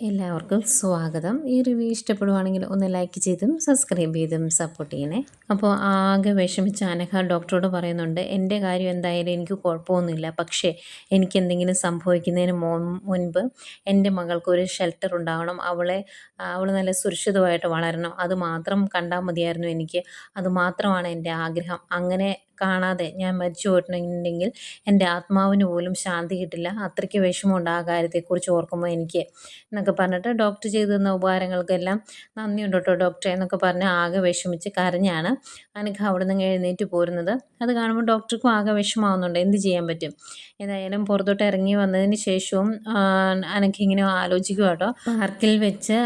എല്ലാവർക്കും സ്വാഗതം. ഈ റിവ്യൂ ഇഷ്ടപ്പെടുവാണെങ്കിൽ ഒന്ന് ലൈക്ക് ചെയ്തും സബ്സ്ക്രൈബ് ചെയ്തും സപ്പോർട്ട് ചെയ്യണേ. അപ്പോൾ ആകെ വിഷമിച്ച അനഘ ഡോക്ടറോട് പറയുന്നുണ്ട് എന്റെ കാര്യം എന്തായാലും എനിക്ക് കുഴപ്പമൊന്നുമില്ല. പക്ഷേ എനിക്ക് എന്തെങ്കിലും സംഭവിക്കുന്നതിന് മുൻപ് എന്റെ മകൾക്ക് ഒരു ഷെൽട്ടർ ഉണ്ടാവണം. അവളെ അവൾ നല്ല സുരക്ഷിതമായിട്ട് വളരണം. അത് മാത്രം കണ്ടാൽ മതിയായിരുന്നു എനിക്ക്. അത് മാത്രമാണ് എന്റെ ആഗ്രഹം. അങ്ങനെ കാണാതെ ഞാൻ മരിച്ചു പോയിട്ടുണ്ടെങ്കിൽ എന്റെ ആത്മാവിന് പോലും ശാന്തി കിട്ടില്ല. അത്രയ്ക്ക് വിഷമമുണ്ട് ആ കാര്യത്തെക്കുറിച്ച് ഓർക്കുമ്പോൾ എനിക്ക്. എന്നൊക്കെ പറഞ്ഞിട്ട് ഡോക്ടർ ചെയ്തു തന്ന ഉപകാരങ്ങൾക്കെല്ലാം നന്ദിയുണ്ട് കേട്ടോ ഡോക്ടറെ എന്നൊക്കെ പറഞ്ഞ് ആകെ വിഷമിച്ച് കരഞ്ഞാണ് അനക്ക് അവിടെ നിന്ന് എഴുന്നേറ്റ് പോരുന്നത്. അത് കാണുമ്പോൾ ഡോക്ടർക്കും ആകെ വിഷമാവുന്നുണ്ട്. എന്ത് ചെയ്യാൻ പറ്റും? ഏതായാലും പുറത്തോട്ട് ഇറങ്ങി വന്നതിന് ശേഷവും അനക്കിങ്ങനെ ആലോചിക്കുക കേട്ടോ പാർക്കിൽ വെച്ച്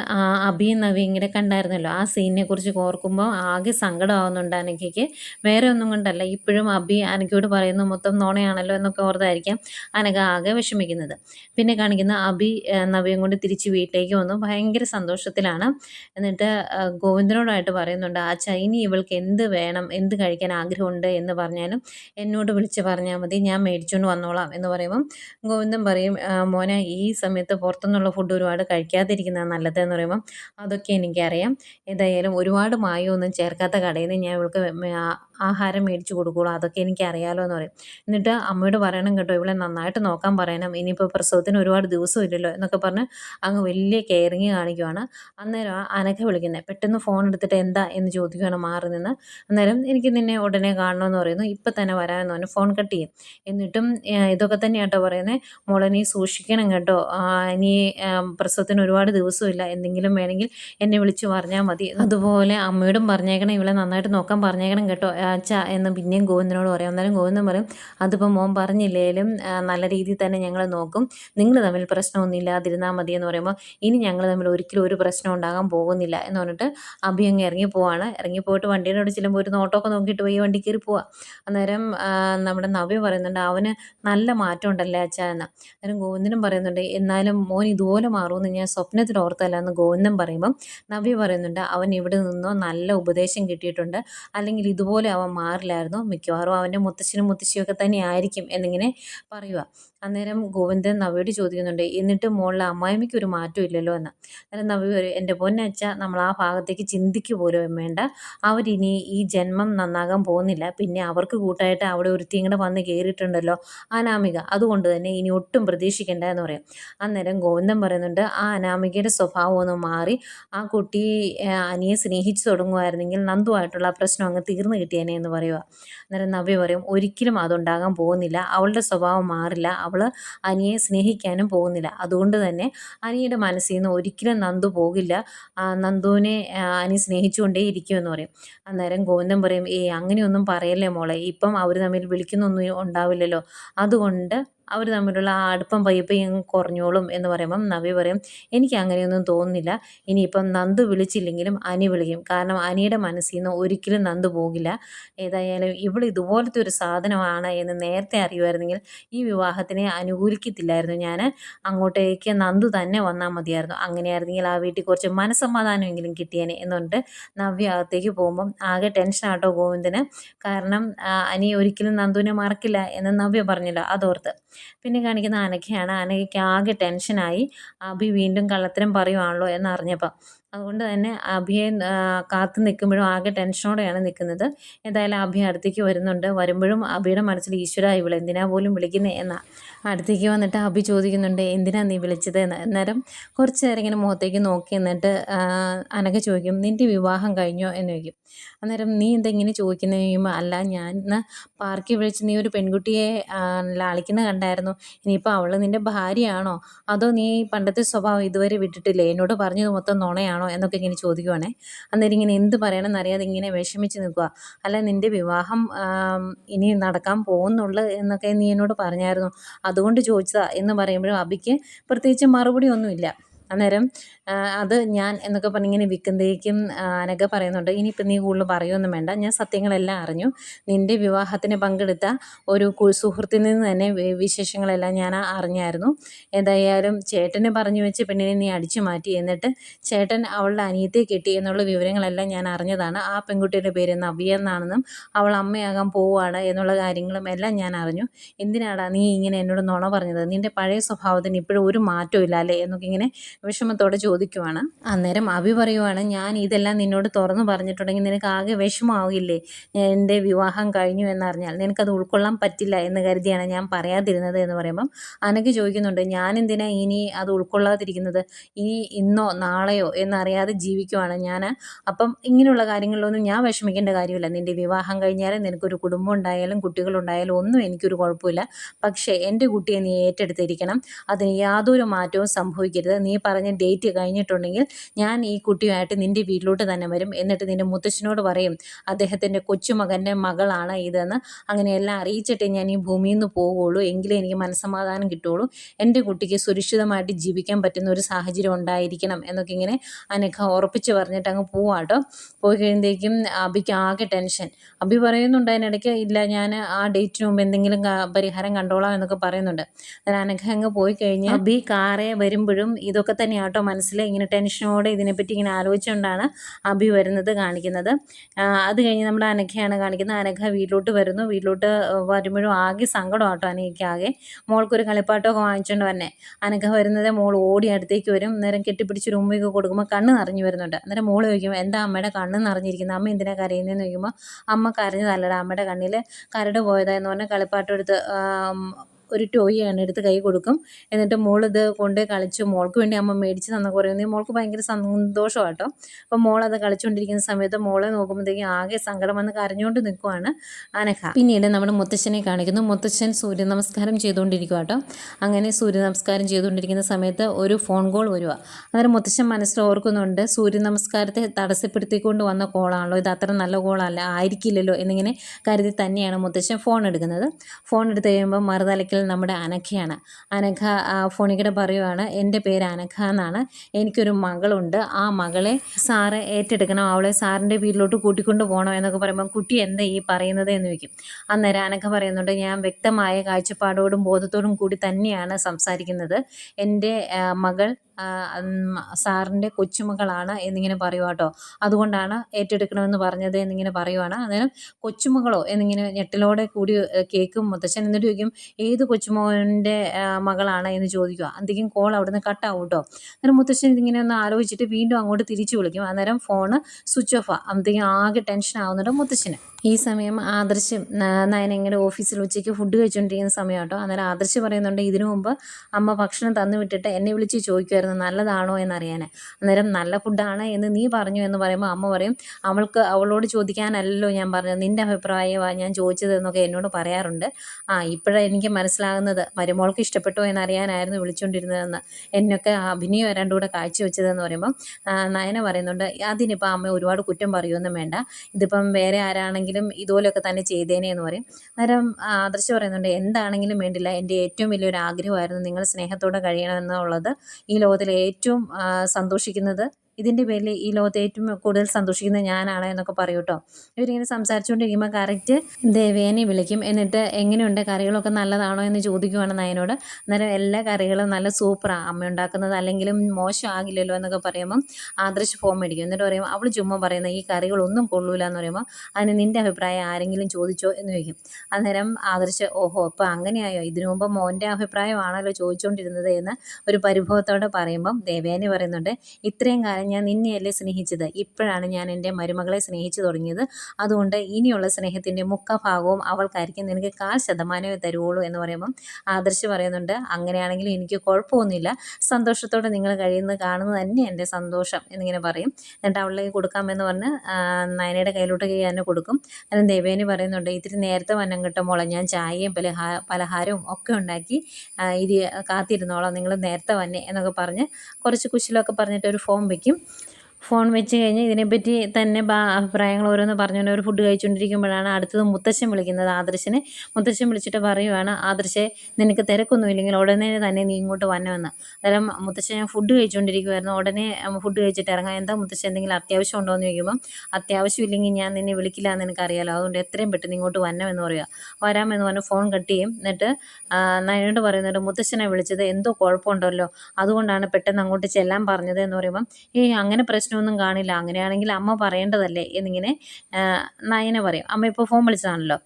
അഭിയും ഇങ്ങനെ കണ്ടായിരുന്നല്ലോ. ആ സീനിനെ കുറിച്ച് ഓർക്കുമ്പോൾ ആകെ സങ്കടമാവുന്നുണ്ട് അനക്കയ്ക്ക് വേറെ ഒന്നും കൊണ്ടല്ല. ഇപ്പോഴും അബി അനക്കയോട് പറയുന്നു മൊത്തം നോണയാണല്ലോ എന്നൊക്കെ ഓർത്തായിരിക്കാം അനക ആകെ വിഷമിക്കുന്നത്. പിന്നെ കാണിക്കുന്ന അബി നവിയും കൊണ്ട് തിരിച്ച് വീട്ടിലേക്ക് വന്നു. ഭയങ്കര സന്തോഷത്തിലാണ്. എന്നിട്ട് ഗോവിന്ദനോടായിട്ട് പറയുന്നുണ്ട് ആ ചൈനി ഇവൾക്ക് എന്ത് വേണം? എന്ത് കഴിക്കാൻ ആഗ്രഹമുണ്ട്? എന്ന് പറഞ്ഞാലും എന്നോട് വിളിച്ച് പറഞ്ഞാൽ മതി. ഞാൻ മേടിച്ചുകൊണ്ട് വന്നോളാം എന്ന് പറയുമ്പം ഗോവിന്ദൻ പറയും മോനെ ഈ സമയത്ത് പുറത്തുനിന്നുള്ള ഫുഡ് ഒരുപാട് കഴിക്കാതിരിക്കുന്നതാണ് നല്ലത് എന്ന് പറയുമ്പം അതൊക്കെ എനിക്കറിയാം. ഏതായാലും ഒരുപാട് മായമൊന്നും ചേർക്കാത്ത കടയിൽ നിന്ന് ഞാൻ ഇവൾക്ക് ആഹാരം മേടിച്ചു കൊടുക്കുകയുള്ളൂ അതൊക്കെ എനിക്ക് അറിയാലോ എന്ന് പറയും. എന്നിട്ട് അമ്മയോട് പറയണം കേട്ടോ ഇവളെ നന്നായിട്ട് നോക്കാൻ പറയണം. ഇനിയിപ്പോൾ പ്രസവത്തിന് ഒരുപാട് ദിവസം ഇല്ലല്ലോ എന്നൊക്കെ പറഞ്ഞ് അങ്ങ് വലിയ കെയറിങ് കാണിക്കുവാണ്. അന്നേരം അനഘ വിളിക്കുന്നത് പെട്ടെന്ന് ഫോൺ എടുത്തിട്ട് എന്താ? എന്ന് ചോദിക്കുകയാണ് മാറി നിന്ന്. അന്നേരം എനിക്ക് നിന്നെ ഉടനെ കാണണമെന്ന് പറയുന്നു. ഇപ്പം തന്നെ വരാമെന്ന് പറഞ്ഞു. ഫോൺ കട്ട് ചെയ്യും. എന്നിട്ടും ഇതൊക്കെ തന്നെ കേട്ടോ പറയുന്നത് മോളെ നീ സൂക്ഷിക്കണം കേട്ടോ. ഇനി പ്രസവത്തിന് ഒരുപാട് ദിവസമില്ല എന്തെങ്കിലും വേണമെങ്കിൽ എന്നെ വിളിച്ച് പറഞ്ഞാൽ മതി. അതുപോലെ അമ്മയോടും പറഞ്ഞേക്കണം ഇവളെ നന്നായിട്ട് നോക്കാൻ പറഞ്ഞേക്കണം കേട്ടോ. അച്ഛ എന്ന് പിന്നെയും ഗോവിന്ദനോട് പറയും. അന്നേരം ഗോവിന്ദൻ പറയും അതിപ്പോൾ മോൻ പറഞ്ഞില്ലേലും നല്ല രീതിയിൽ തന്നെ ഞങ്ങൾ നോക്കും. നിങ്ങൾ തമ്മിൽ പ്രശ്നമൊന്നും ഇല്ലാതിരുന്നാൽ മതി എന്ന് പറയുമ്പോൾ ഇനി ഞങ്ങൾ തമ്മിൽ ഒരിക്കലും ഒരു പ്രശ്നം ഉണ്ടാകാൻ പോകുന്നില്ല എന്ന് പറഞ്ഞിട്ട് അഭി അങ്ങ് ഇറങ്ങി പോവാണ്. ഇറങ്ങി പോയിട്ട് വണ്ടിയുടെ അവിടെ ചെല്ലുമ്പോൾ ഒരു നോട്ടമൊക്കെ നോക്കിയിട്ട് പോയി വണ്ടി കയറി പോവാം. അന്നേരം നമ്മുടെ നവ്യ പറയുന്നുണ്ട് അവന് നല്ല മാറ്റം ഉണ്ടല്ലേ അച്ഛ എന്ന്. അന്നേരം ഗോവിന്ദനും പറയുന്നുണ്ട് എന്നാലും മോൻ ഇതുപോലെ മാറുമെന്ന് ഞാൻ സ്വപ്നത്തിൽ ഓർത്തല്ല എന്ന് ഗോവിന്ദൻ പറയുമ്പം നവ്യ പറയുന്നുണ്ട് അവൻ ഇവിടെ നിന്നോ നല്ല ഉപദേശം കിട്ടിയിട്ടുണ്ട്. അല്ലെങ്കിൽ ഇതുപോലെ അവൻ മാറില്ലായിരുന്നു. മിക്കവാറും അവന്റെ മുത്തശ്ശനും മുത്തശ്ശിയൊക്കെ തന്നെ ആയിരിക്കും എന്നിങ്ങനെ പറയുക. അന്നേരം ഗോവിന്ദൻ നവയോട് ചോദിക്കുന്നുണ്ട് എന്നിട്ട് മോളിലെ അമ്മായിമ്മയ്ക്ക് ഒരു മാറ്റം ഇല്ലല്ലോ എന്ന്? അന്നേരം നവി ഒരു എന്റെ പൊന്നച്ച നമ്മൾ ആ ഭാഗത്തേക്ക് ചിന്തിക്കു പോലും വേണ്ട. അവരിനി ഈ ജന്മം നന്നാകാൻ പോകുന്നില്ല. പിന്നെ അവർക്ക് കൂട്ടായിട്ട് അവിടെ ഒരുത്തി ഇങ്ങനെ വന്ന് കയറിയിട്ടുണ്ടല്ലോ അനാമിക. അതുകൊണ്ട് തന്നെ ഇനി ഒട്ടും പ്രതീക്ഷിക്കേണ്ട എന്ന് പറയാം. അന്നേരം ഗോവിന്ദൻ പറയുന്നുണ്ട് ആ അനാമികയുടെ സ്വഭാവം ഒന്ന് മാറി. ആ കുട്ടി അനിയെ സ്നേഹിച്ചു തുടങ്ങുമായിരുന്നെങ്കിൽ നന്ദുമായിട്ടുള്ള പ്രശ്നം അങ്ങ് തീർന്നു കിട്ടിയേനെ എന്ന് പറയുക അന്നേരം നവ്യ പറയും ഒരിക്കലും അതുണ്ടാകാൻ പോകുന്നില്ല. അവളുടെ സ്വഭാവം മാറില്ല. അവൾ അനിയെ സ്നേഹിക്കാനും പോകുന്നില്ല. അതുകൊണ്ട് തന്നെ അനിയുടെ മനസ്സിൽ നിന്ന് ഒരിക്കലും നന്ദു പോകില്ല. നന്ദുവിനെ അനി സ്നേഹിച്ചുകൊണ്ടേ ഇരിക്കുമെന്ന് പറയും. അന്നേരം ഗോവിന്ദൻ പറയും ഏയ് അങ്ങനെയൊന്നും പറയല്ലേ മോളെ. ഇപ്പം അവർ തമ്മിൽ വിളിക്കുന്നൊന്നും ഉണ്ടാവില്ലല്ലോ. അതുകൊണ്ട് അവർ തമ്മിലുള്ള ആ അടുപ്പം പയ്യെ കുറഞ്ഞോളും എന്ന് പറയുമ്പം നവി പറയും എനിക്ക് അങ്ങനെയൊന്നും തോന്നുന്നില്ല. ഇനിയിപ്പം നന്ദു വിളിച്ചില്ലെങ്കിലും അനി വിളിക്കും. കാരണം അനിയുടെ മനസ്സിൽ നിന്ന് ഒരിക്കലും നന്ദു പോകില്ല. ഏതായാലും ഇവൾ ഇതുപോലത്തെ ഒരു സാധനമാണ് എന്ന് നേരത്തെ അറിയുമായിരുന്നെങ്കിൽ ഈ വിവാഹത്തിനെ അനുകൂലിക്കത്തില്ലായിരുന്നു ഞാൻ അങ്ങോട്ടേക്ക് നന്ദു തന്നെ വന്നാൽ മതിയായിരുന്നു. അങ്ങനെയായിരുന്നെങ്കിൽ ആ വീട്ടിൽ കുറച്ച് മനസ്സമാധാനമെങ്കിലും കിട്ടിയേനെ. എന്നുകൊണ്ട് നവ്യ അകത്തേക്ക് പോകുമ്പം ആകെ ടെൻഷനാട്ടോ ഗോവിന്ദന്. കാരണം അനി ഒരിക്കലും നന്ദുവിനെ മറക്കില്ല എന്ന് നവ്യ പറഞ്ഞല്ലോ അതോർത്ത്. പിന്നെ കാണിക്കുന്ന ആനയ്ക്കാണ്. ആനയ്ക്ക് ആകെ ടെൻഷനായി അഭി വീണ്ടും കള്ളത്തരം പറയുവാണല്ലോ എന്നറിഞ്ഞപ്പോൾ അതുകൊണ്ട് തന്നെ അഭിയെ കാത്തു നിൽക്കുമ്പോഴും ആകെ ടെൻഷനോടെയാണ് നിൽക്കുന്നത്. എന്തായാലും അഭി അടുത്തേക്ക് വരുന്നുണ്ട്. വരുമ്പോഴും അഭിയുടെ മനസ്സിൽ ഈശ്വര ഇവളെന്തിനാ പോലും വിളിക്കുന്നത് എന്നാ. അടുത്തേക്ക് വന്നിട്ട് അഭി ചോദിക്കുന്നുണ്ട് എന്തിനാണ് നീ വിളിച്ചത്? അന്നേരം കുറച്ച് നേരം ഇങ്ങനെ മുഖത്തേക്ക് നോക്കി എന്നിട്ട് അനക ചോദിക്കും നിന്റെ വിവാഹം കഴിഞ്ഞോ? എന്ന് ചോദിക്കും. അന്നേരം നീ എന്തെങ്ങനെ ചോദിക്കുന്നത് ചോദിക്കുമ്പോൾ അല്ല ഞാൻ പാർക്കിൽ വിളിച്ച് നീ ഒരു പെൺകുട്ടിയെ ലാളിക്കുന്ന കണ്ടായിരുന്നു. ഇനിയിപ്പോൾ അവൾ നിന്റെ ഭാര്യയാണോ? അതോ നീ പണ്ടത്തെ സ്വഭാവം ഇതുവരെ വിട്ടിട്ടില്ലേ? എന്നോട് പറഞ്ഞത് മൊത്തം നുണയാണോ? എന്നൊക്കെ ഇങ്ങനെ ചോദിക്കുവാണേ. അന്നേരം ഇങ്ങനെ എന്ത് പറയണമെന്ന് അറിയാതെ ഇങ്ങനെ വിഷമിച്ച് നിൽക്കുക അല്ല നിന്റെ വിവാഹം ഇനി നടക്കാൻ പോകുന്നുള്ളു എന്നൊക്കെ നീ എന്നോട് പറഞ്ഞായിരുന്നു. അതുകൊണ്ട് ചോദിച്ചതാണ് എന്ന് പറയുമ്പോഴും അബിക്ക് പ്രത്യേകിച്ച് മറുപടി ഒന്നുമില്ല. അന്നേരം അത് ഞാൻ എന്നൊക്കെ പറഞ്ഞ് ഇങ്ങനെ വിൽക്കുന്നതേക്കും അനഘ പറയുന്നുണ്ട്. ഇനിയിപ്പോൾ നീ കൂടുതൽ പറയുമൊന്നും വേണ്ട. ഞാൻ സത്യങ്ങളെല്ലാം അറിഞ്ഞു. നിന്റെ വിവാഹത്തിന് പങ്കെടുത്ത ഒരു സുഹൃത്തിൽ നിന്ന് തന്നെ വിശേഷങ്ങളെല്ലാം ഞാൻ അറിഞ്ഞായിരുന്നു. എന്തായാലും ചേട്ടനെ പറഞ്ഞു വെച്ച് പെണ്ണിനെ നീ അടിച്ചു മാറ്റി. എന്നിട്ട് ചേട്ടൻ അവളുടെ അനിയത്തെ കെട്ടി എന്നുള്ള വിവരങ്ങളെല്ലാം ഞാൻ അറിഞ്ഞതാണ്. ആ പെൺകുട്ടിയുടെ പേര് നവ്യ എന്നാണെന്നും അവൾ അമ്മയാകാൻ പോവുകയാണ് എന്നുള്ള കാര്യങ്ങളും എല്ലാം ഞാൻ അറിഞ്ഞു. എന്തിനാടാ നീ ഇങ്ങനെ എന്നോട് നുണ പറഞ്ഞത്? നിന്റെ പഴയ സ്വഭാവത്തിന് ഇപ്പോഴും ഒരു മാറ്റവും ഇല്ല അല്ലേ? എന്നൊക്കെ ഇങ്ങനെ വിഷമത്തോടെ ചോദിക്കുവാണ്. അന്നേരം അഭി പറയുവാണ് ഞാൻ ഇതെല്ലാം നിന്നോട് തുറന്നു പറഞ്ഞിട്ടുണ്ടെങ്കിൽ നിനക്ക് ആകെ വിഷമമാവില്ലേ? എന്റെ വിവാഹം കഴിഞ്ഞു എന്നറിഞ്ഞാൽ നിനക്കത് ഉൾക്കൊള്ളാൻ പറ്റില്ല എന്ന് കരുതിയാണ് ഞാൻ പറയാതിരുന്നത് എന്ന് പറയുമ്പം അനക്ക് ചോദിക്കുന്നുണ്ട് ഞാൻ എന്തിനാ ഇനി അത് ഉൾക്കൊള്ളാതിരിക്കുന്നത്? ഇനി ഇന്നോ നാളെയോ എന്നറിയാതെ ജീവിക്കുവാണ് ഞാൻ. അപ്പം ഇങ്ങനെയുള്ള കാര്യങ്ങളിലൊന്നും ഞാൻ വിഷമിക്കേണ്ട കാര്യമില്ല. നിന്റെ വിവാഹം കഴിഞ്ഞാലും നിനക്കൊരു കുടുംബം ഉണ്ടായാലും കുട്ടികളുണ്ടായാലും ഒന്നും എനിക്കൊരു കുഴപ്പമില്ല. പക്ഷേ എന്റെ കുട്ടിയെ നീ ഏറ്റെടുത്തിരിക്കണം. അതിന് യാതൊരു മാറ്റവും സംഭവിക്കരുത്. നീ പറഞ്ഞ ഡേറ്റ് കഴിഞ്ഞിട്ടുണ്ടെങ്കിൽ ഞാൻ ഈ കുട്ടിയുമായിട്ട് നിന്റെ വീട്ടിലോട്ട് തന്നെ വരും. എന്നിട്ട് നിന്റെ മുത്തശ്ശനോട് പറയും അദ്ദേഹത്തിന്റെ കൊച്ചുമകന്റെ മകളാണ് ഇതെന്ന്. അങ്ങനെയെല്ലാം അറിയിച്ചിട്ടേ ഞാൻ ഈ ഭൂമിയിൽ നിന്ന് പോവുകയുള്ളൂ. എങ്കിലേ എനിക്ക് മനസ്സമാധാനം കിട്ടുകയുള്ളൂ. എന്റെ കുട്ടിക്ക് സുരക്ഷിതമായിട്ട് ജീവിക്കാൻ പറ്റുന്ന ഒരു സാഹചര്യം ഉണ്ടായിരിക്കണം. എന്നൊക്കെ ഇങ്ങനെ അനഘ ഉറപ്പിച്ച് പറഞ്ഞിട്ട് അങ്ങ് പോവാട്ടോ പോയി കഴിയുമ്പോഴേക്കും അബിക്ക് ആകെ ടെൻഷൻ. അബി പറയുന്നുണ്ട് അതിനിടയ്ക്ക് ഇല്ല ഞാൻ ആ ഡേറ്റിന് മുമ്പ് എന്തെങ്കിലും പരിഹാരം കണ്ടോളാം എന്നൊക്കെ പറയുന്നുണ്ട്. അനഘ അങ്ങ് പോയി കഴിഞ്ഞ് അബി കാറെ വരുമ്പോഴും ഇതൊക്കെ തന്നെയാട്ടോ മനസ്സിൽ ഇങ്ങനെ ടെൻഷനോടെ ഇതിനെപ്പറ്റി ഇങ്ങനെ ആലോചിച്ചുകൊണ്ടാണ് അഭി വരുന്നത് കാണിക്കുന്നത്. അത് കഴിഞ്ഞ് നമ്മുടെ അനഘയാണ് കാണിക്കുന്നത്. അനഘ വീട്ടിലോട്ട് വരുന്നു. വീട്ടിലോട്ട് വരുമ്പോഴും ആകെ സങ്കടം ആട്ടോ അനഘയ്ക്കാകെ മോൾക്കൊരു കളിപ്പാട്ടമൊക്കെ വാങ്ങിച്ചുകൊണ്ട് വന്നെ. അനഘ വരുന്നത് മോൾ ഓടി അടുത്തേക്ക് വരും. അന്നേരം കെട്ടിപ്പിടിച്ച് ഉമ്മയൊക്കെ കൊടുക്കുമ്പോൾ കണ്ണ് നിറഞ്ഞു വരുന്നുണ്ട്. അന്നേരം മോൾ ചോദിക്കും എന്താ അമ്മയുടെ കണ്ണ് നിറഞ്ഞിരിക്കുന്നത് അമ്മ എന്തിനാ കരയുന്നതെന്ന് ചോദിക്കുമ്പോൾ അമ്മ കരഞ്ഞതല്ലടാ. അമ്മയുടെ കണ്ണിൽ കരട് പോയതായെന്ന് പറഞ്ഞാൽ കളിപ്പാട്ടം എടുത്ത് ഒരു ടോയാണ് എടുത്ത് കൈ കൊടുക്കും. എന്നിട്ട് മോളിത് കൊണ്ട് കളിച്ച്. മോൾക്ക് വേണ്ടി അമ്മ മേടിച്ച് തന്ന കുറയുന്നത് മോൾക്ക് ഭയങ്കര സന്തോഷമാണ് കേട്ടോ അപ്പോൾ മോൾ കളിച്ചുകൊണ്ടിരിക്കുന്ന സമയത്ത് മോളെ നോക്കുമ്പോഴത്തേക്കും ആകെ സങ്കടം വന്ന് കരഞ്ഞുകൊണ്ട് നിൽക്കുവാണ് അനഘ പിന്നീട് നമ്മുടെ മുത്തച്ഛനെ കാണിക്കുന്നു. മുത്തച്ഛൻ സൂര്യ നമസ്കാരം ചെയ്തുകൊണ്ടിരിക്കുക കേട്ടോ അങ്ങനെ സൂര്യ നമസ്കാരം ചെയ്തുകൊണ്ടിരിക്കുന്ന സമയത്ത് ഒരു ഫോൺ കോൾ വരിക അന്നേരം മുത്തശ്ശൻ മനസ്സിൽ ഓർക്കുന്നുണ്ട് സൂര്യ നമസ്കാരത്തെ തടസ്സപ്പെടുത്തിക്കൊണ്ട് വന്ന കോളാണല്ലോ ഇത് അത്ര നല്ല കോളല്ല ആയിരിക്കില്ലല്ലോ എന്നിങ്ങനെ കരുതി തന്നെയാണ് മുത്തച്ഛൻ ഫോൺ എടുക്കുന്നത്. ഫോൺ എടുത്ത് കഴിയുമ്പോൾ മറുതലയ്ക്കൽ നമ്മുടെ അനഘയാണ് അനഘ ഫോണിക്കിടെ പറയുവാണ് എന്റെ പേര് അനഘ എന്നാണ്. എനിക്കൊരു മകളുണ്ട്. ആ മകളെ സാറ് ഏറ്റെടുക്കണം. അവളെ സാറിന്റെ വീട്ടിലോട്ട് കൂട്ടിക്കൊണ്ട് പോകണം എന്നൊക്കെ പറയുമ്പോൾ കുട്ടി എന്താ ഈ പറയുന്നത്? എന്ന് ചോദിക്കും. അന്നേരം അനഘ പറയുന്നുണ്ട് ഞാൻ വ്യക്തമായ കാഴ്ചപ്പാടോടും ബോധത്തോടും കൂടി തന്നെയാണ് സംസാരിക്കുന്നത്. എന്റെ മകൾ സാറിന്റെ കൊച്ചുമകളാണ് എന്നിങ്ങനെ പറയുക കേട്ടോ അതുകൊണ്ടാണ് ഏറ്റെടുക്കണമെന്ന് പറഞ്ഞത് എന്നിങ്ങനെ പറയുവാണ്. അന്നേരം കൊച്ചുമകളോ എന്നിങ്ങനെ ഞെട്ടലോടെ കൂടി കേൾക്കും. മുത്തച്ഛൻ എന്നിട്ട് ചോദിക്കും ഏത് കൊച്ചുമോന്റെ മകളാണ്? എന്ന് ചോദിക്കുക. അന്തിക്കും കോൾ അവിടുന്ന് കട്ടാവും കേട്ടോ അന്നേരം മുത്തച്ഛൻ ഇതിങ്ങനെ ഒന്ന് ആലോചിച്ചിട്ട് വീണ്ടും അങ്ങോട്ട് തിരിച്ചു വിളിക്കും. അന്നേരം ഫോണ് സ്വിച്ച് ഓഫ് അന്തിക്കും ആകെ ടെൻഷൻ ആവുന്നുണ്ട് മുത്തച്ഛന്. ഈ സമയം ആദർശ് നയനങ്ങയുടെ ഓഫീസിൽ ഉച്ചയ്ക്ക് ഫുഡ് കഴിച്ചുകൊണ്ടിരിക്കുന്ന സമയം കേട്ടോ അന്നേരം ആദർശ് പറയുന്നുണ്ട് ഇതിനു മുമ്പ് അമ്മ ഭക്ഷണം തന്നു വിട്ടിട്ട് എന്നെ വിളിച്ച് ചോദിക്കുമായിരുന്നു നല്ലതാണോ എന്നറിയാൻ അന്നേരം നല്ല ഫുഡാണ് എന്ന് നീ പറഞ്ഞു എന്ന് പറയുമ്പോൾ അമ്മ പറയും അവൾക്ക് അവളോട് ചോദിക്കാനല്ലോ ഞാൻ പറഞ്ഞത്. നിന്റെ അഭിപ്രായമാണ് ഞാൻ ചോദിച്ചതെന്നൊക്കെ എന്നോട് പറയാറുണ്ട്. ആ ഇപ്പോഴാണ് എനിക്ക് മനസ്സിലാകുന്നത് മരുമോൾക്ക് ഇഷ്ടപ്പെട്ടോ എന്നറിയാനായിരുന്നു വിളിച്ചുകൊണ്ടിരുന്നതെന്ന് എന്നൊക്കെ അഭിനയം രണ്ടും കൂടെ കാഴ്ചവെച്ചതെന്ന് പറയുമ്പോൾ നയന പറയുന്നുണ്ട് അതിനിപ്പോൾ അമ്മ ഒരുപാട് കുറ്റം പറയുമൊന്നും വേണ്ട. ഇതിപ്പം വേറെ ആരാണെങ്കിലും ആണെങ്കിലും ഇതുപോലെയൊക്കെ തന്നെ ചെയ്തേനെ എന്ന് പറയും. അന്നേരം ആദർശ പറയുന്നുണ്ട് എന്താണെങ്കിലും വേണ്ടില്ല. എന്റെ ഏറ്റവും വലിയൊരു ആഗ്രഹമായിരുന്നു നിങ്ങൾ സ്നേഹത്തോടെ കഴിയണമെന്നുള്ളത് ഈ ലോകത്തിലെ ഏറ്റവും സന്തോഷിക്കുന്നത് ഇതിന്റെ പേരിൽ ഈ ലോകത്ത് ഏറ്റവും കൂടുതൽ സന്തോഷിക്കുന്നത് ഞാനാണ് എന്നൊക്കെ പറയും കേട്ടോ. ഇവരിങ്ങനെ സംസാരിച്ചുകൊണ്ടിരിക്കുമ്പോൾ കറക്റ്റ് ദേവേനെ വിളിക്കും. എന്നിട്ട് എങ്ങനെയുണ്ട്? കറികളൊക്കെ നല്ലതാണോ എന്ന് ചോദിക്കുവാണ് നയനോട്. അന്നേരം എല്ലാ കറികളും നല്ല സൂപ്പറാണ് അമ്മ ഉണ്ടാക്കുന്നത് അല്ലെങ്കിലും മോശമാകില്ലല്ലോ എന്നൊക്കെ പറയുമ്പം ആദർശ് ഫോം മേടിക്കും. എന്നിട്ട് പറയും അവൾ ചുമ്മാ പറയുന്ന ഈ കറികളൊന്നും കൊള്ളൂല എന്ന് പറയുമ്പോൾ അതിന് നിന്റെ അഭിപ്രായം ആരെങ്കിലും ചോദിച്ചോ എന്ന് ചോദിക്കും. അന്നേരം ആദർശ് ഓഹോ അപ്പോൾ അങ്ങനെയായോ? ഇതിനു മുമ്പ് മോന്റെ അഭിപ്രായമാണല്ലോ ചോദിച്ചുകൊണ്ടിരുന്നത് എന്ന് ഒരു പരിഭവത്തോടെ പറയുമ്പം ദേവേനെ പറയുന്നുണ്ട് ഇത്രയും കാലം ഞാൻ നിന്നെയല്ലേ സ്നേഹിച്ചത്? ഇപ്പോഴാണ് ഞാൻ എന്റെ മരുമകളെ സ്നേഹിച്ചു തുടങ്ങിയത്. അതുകൊണ്ട് ഇനിയുള്ള സ്നേഹത്തിന്റെ മുഖഭാഗവും അവൾക്കായിരിക്കും. നിനക്ക് കാൽ ശതമാനമേ തരുവുള്ളൂ എന്ന് പറയുമ്പം ആദർശ് പറയുന്നുണ്ട് അങ്ങനെയാണെങ്കിൽ എനിക്ക് കുഴപ്പമൊന്നുമില്ല. സന്തോഷത്തോടെ നിങ്ങൾ കഴിയുന്നത് കാണുന്നത് തന്നെ എന്റെ സന്തോഷം എന്നിങ്ങനെ പറയും. എന്നിട്ട് അവളിലേക്ക് കൊടുക്കാമെന്ന് പറഞ്ഞ് നയനയുടെ കയ്യിലോട്ട് കൈ തന്നെ കൊടുക്കും. അതിന് ദേവേനി പറയുന്നുണ്ട് ഇത്തിരി നേരത്തെ വന്നം കിട്ടും മോളെ ഞാൻ ചായയും പലഹാ പലഹാരവും ഒക്കെ ഉണ്ടാക്കി ഇരി കാത്തിരുന്നോളാം. നിങ്ങൾ നേരത്തെ വന്നെ എന്നൊക്കെ പറഞ്ഞ് കുറച്ച് കുശിലൊക്കെ പറഞ്ഞിട്ട് ഒരു ഫോം വയ്ക്കും ആയിരിക്കും ഫോൺ വെച്ച് കഴിഞ്ഞ് ഇതിനെപ്പറ്റി തന്നെ അഭിപ്രായങ്ങൾ ഓരോന്ന് പറഞ്ഞുകൊണ്ട് ഒരു ഫുഡ് കഴിച്ചുകൊണ്ടിരിക്കുമ്പോഴാണ് അടുത്തത് മുത്തശ്ശൻ വിളിക്കുന്നത് ആദർശന്. മുത്തശ്ശൻ വിളിച്ചിട്ട് പറയുവാണ് ആദർശെ നിനക്ക് തിരക്കൊന്നുമില്ലെങ്കിൽ ഉടനെ തന്നെ നീ ഇങ്ങോട്ട് വന്നുവെന്ന് അന്നേരം മുത്തശ്ശൻ ഞാൻ ഫുഡ് കഴിച്ചുകൊണ്ടിരിക്കുമായിരുന്നു ഉടനെ ഫുഡ് കഴിച്ചിട്ട് ഇറങ്ങാം. എന്താ മുത്തശ്ശൻ എന്തെങ്കിലും അത്യാവശ്യം ഉണ്ടോ എന്ന് ചോദിക്കുമ്പം അത്യാവശ്യമില്ലെങ്കിൽ ഞാൻ നിന്നെ വിളിക്കില്ല എന്ന് എനിക്കറിയാലോ അതുകൊണ്ട് എത്രയും പെട്ടെന്ന് ഇങ്ങോട്ട് വന്നമെന്ന് പറയുക വരാമെന്ന് പറഞ്ഞ് ഫോൺ കട്ട് ചെയ്യും. എന്നിട്ട് നയനോട് പറയുന്നുണ്ട് മുത്തശ്ശനെ വിളിച്ചത് എന്തോ കുഴപ്പമുണ്ടല്ലോ. അതുകൊണ്ടാണ് പെട്ടെന്ന് അങ്ങോട്ട് ചെല്ലാൻ പറഞ്ഞത് എന്ന് പറയുമ്പം ഈ അങ്ങനെ പ്രശ്നം പ്രശ്നമൊന്നും കാണില്ല. അങ്ങനെയാണെങ്കിൽ അമ്മ പറയേണ്ടതല്ലേ? എന്നിങ്ങനെ നയന പറയും. അമ്മ ഇപ്പോൾ ഫോൺ വിളിച്ചതാണല്ലോ.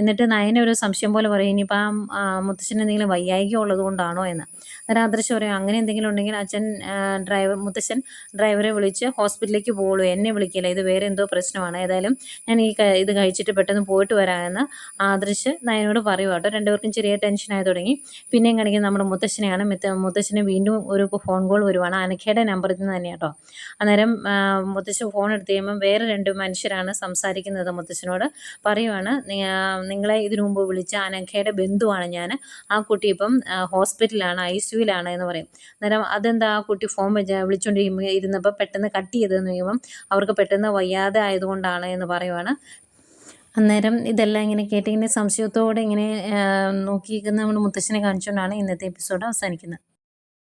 എന്നിട്ട് നയന ഒരു സംശയം പോലെ പറയും ഇനിയിപ്പോൾ ആ മുത്തശ്ശന് എന്തെങ്കിലും വയ്യായിക ഉള്ളത് കൊണ്ടാണോ എന്ന്. അന്നേരം അദൃശ്യം പറയും അങ്ങനെ എന്തെങ്കിലും ഉണ്ടെങ്കിൽ അച്ഛൻ ഡ്രൈവർ മുത്തശ്ശൻ ഡ്രൈവറെ വിളിച്ച് ഹോസ്പിറ്റലിലേക്ക് പോകുള്ളൂ എന്നെ വിളിക്കില്ല. ഇത് വേറെ എന്തോ പ്രശ്നമാണ്. ഏതായാലും ഞാൻ ഈ ഇത് കഴിച്ചിട്ട് പെട്ടെന്ന് പോയിട്ട് വരാമെന്ന് ആദർശ് നയനോട് പറയും കേട്ടോ. രണ്ടുപേർക്കും ചെറിയ ടെൻഷനായി തുടങ്ങി. പിന്നെയും കാണിക്കുന്നത് നമ്മുടെ മുത്തശ്ശനെയാണ്. മുത്തശ്ശനെ വീണ്ടും ഒരു ഫോൺ കോൾ വരുവാണ്. അനഖയുടെ നമ്പറിൽ നിന്ന് തന്നെ കേട്ടോ. അന്നേരം മുത്തശ്ശൻ ഫോൺ എടുത്ത് കഴിയുമ്പം വേറെ രണ്ട് മനുഷ്യരാണ് സംസാരിക്കുന്നത് മുത്തശ്ശനോട്. പറയുവാണ് നിങ്ങളെ ഇതിനു മുമ്പ് വിളിച്ച അനഖയുടെ ബന്ധുവാണ് ഞാൻ ആ കുട്ടി ഇപ്പം ഹോസ്പിറ്റലാണ് ഐ സിയുലാണ് എന്ന് പറയും. അന്നേരം അതെന്താ ആ കുട്ടി ഫോൺ വിളിച്ചുകൊണ്ടിരിക്കുമ്പോൾ ഇരുന്നപ്പോൾ പെട്ടെന്ന് കട്ട് ചെയ്തതെന്ന് കഴിയുമ്പം അവർക്ക് പെട്ടെന്ന് വയ്യാതെ ആയതുകൊണ്ടാണ് എന്ന് പറയുവാണ്. അന്നേരം ഇതെല്ലാം ഇങ്ങനെ കേട്ടിങ്ങനെ സംശയത്തോടെ ഇങ്ങനെ നോക്കിയിരിക്കുന്ന നമ്മുടെ മുത്തശ്ശനെ കാണിച്ചുകൊണ്ടാണ് ഇന്നത്തെ എപ്പിസോഡ് അവസാനിക്കുന്നത്.